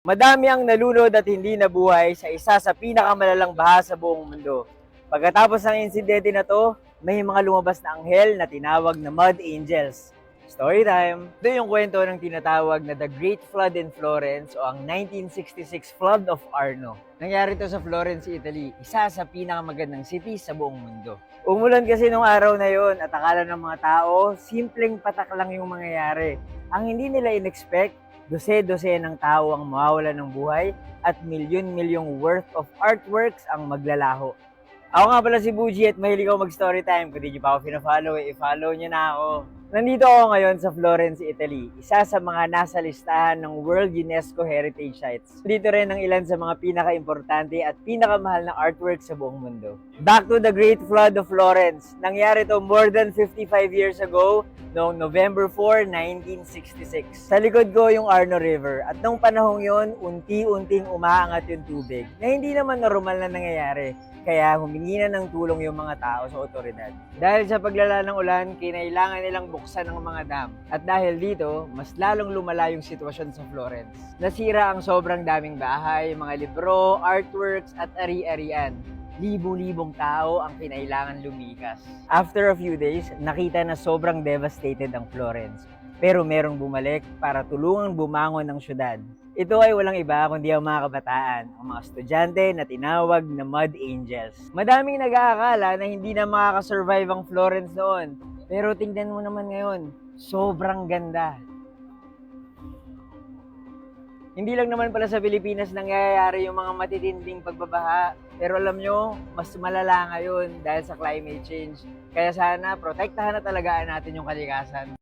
Madami ang nalunod at hindi nabuhay sa isa sa pinakamalalang baha sa buong mundo. Pagkatapos ng insidente na to, may mga lumabas na anghel na tinawag na Mud Angels. Story time! Ito yung kwento ng tinatawag na The Great Flood in Florence o ang 1966 Flood of Arno. Nangyari to sa Florence, Italy, isa sa pinakamagandang city sa buong mundo. Umulan kasi nung araw na yon at akala ng mga tao, simpleng patak lang yung mangyayari. Ang hindi nila in-expect, dose-dose ng tao ang mawawalan ng buhay at milyon-milyong worth of artworks ang maglalaho. Ako nga pala si Buji at mahilig ako mag-story time. Kung di nyo pa ako pina-follow, eh, i-follow nyo na ako. Nandito ako ngayon sa Florence, Italy, isa sa mga nasa listahan ng World UNESCO Heritage Sites. Dito rin ang ilan sa mga pinaka-importante at pinakamahal na artwork sa buong mundo. Back to the Great Flood of Florence. Nangyari to more than 55 years ago noong November 4, 1966. Sa likod ko yung Arno River at nung panahong yon, unti-unting umaangat yung tubig na hindi naman normal na nangyayari. Kaya humingi na ng tulong yung mga tao sa otoridad. Dahil sa paglala ng ulan, kinailangan nilang buksan ng mga dam. At dahil dito, mas lalong lumala yung sitwasyon sa Florence. Nasira ang sobrang daming bahay, mga libro, artworks at ari-arian libu-libong tao ang kinailangan lumikas. After a few days, nakita na sobrang devastated ang Florence. Pero merong bumalik para tulungang bumangon ng syudad. Ito ay walang iba kundi ang mga kabataan, ang mga estudyante na tinawag na Mud Angels. Madaming nag-aakala na hindi na makakasurvive ang Florence noon. Pero tingnan mo naman ngayon, sobrang ganda. Hindi lang naman pala sa Pilipinas nangyayari yung mga matitinding pagbabaha. Pero alam nyo, mas malala ngayon dahil sa climate change. Kaya sana, protektahan na talagaan natin yung kalikasan.